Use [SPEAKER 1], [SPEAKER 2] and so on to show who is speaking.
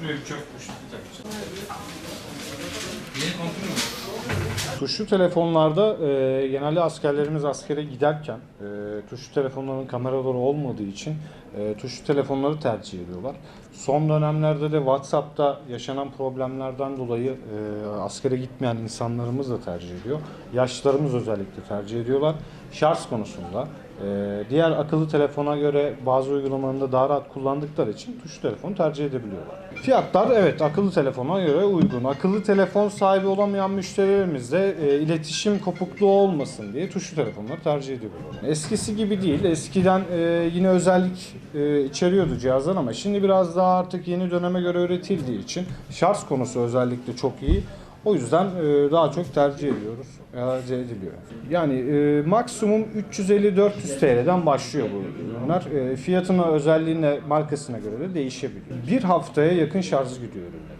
[SPEAKER 1] Şuraya bir çöp poşeti takacağım. Yeni kontrol mü?
[SPEAKER 2] Tuşlu telefonlarda e, genelde askerlerimiz askere giderken e, tuşlu telefonların kameraları olmadığı için e, tuşlu telefonları tercih ediyorlar. Son dönemlerde de WhatsApp'ta yaşanan problemlerden dolayı e, askere gitmeyen insanlarımız da tercih ediyor. Yaşlılarımız özellikle tercih ediyorlar. Şarj konusunda e, diğer akıllı telefona göre bazı uygulamalarında daha rahat kullandıkları için tuşlu telefonu tercih edebiliyorlar. Fiyatlar evet akıllı telefona göre uygun. Akıllı telefon sahibi olamayan müşterilerimiz de e, iletişim kopukluğu olmasın diye tuşlu telefonları tercih ediyorlar. Eskisi gibi değil. Eskiden e, yine özellik e, içeriyordu cihazlar ama şimdi biraz daha artık yeni döneme göre üretildiği için şarj konusu özellikle çok iyi. O yüzden e, daha çok tercih ediyoruz. Tercih ediliyor. Yani e, maksimum 350-400 TL'den başlıyor bu ürünler. E, fiyatına, özelliğine, markasına göre de değişebiliyor. Bir haftaya yakın şarj gidiyor ürünler.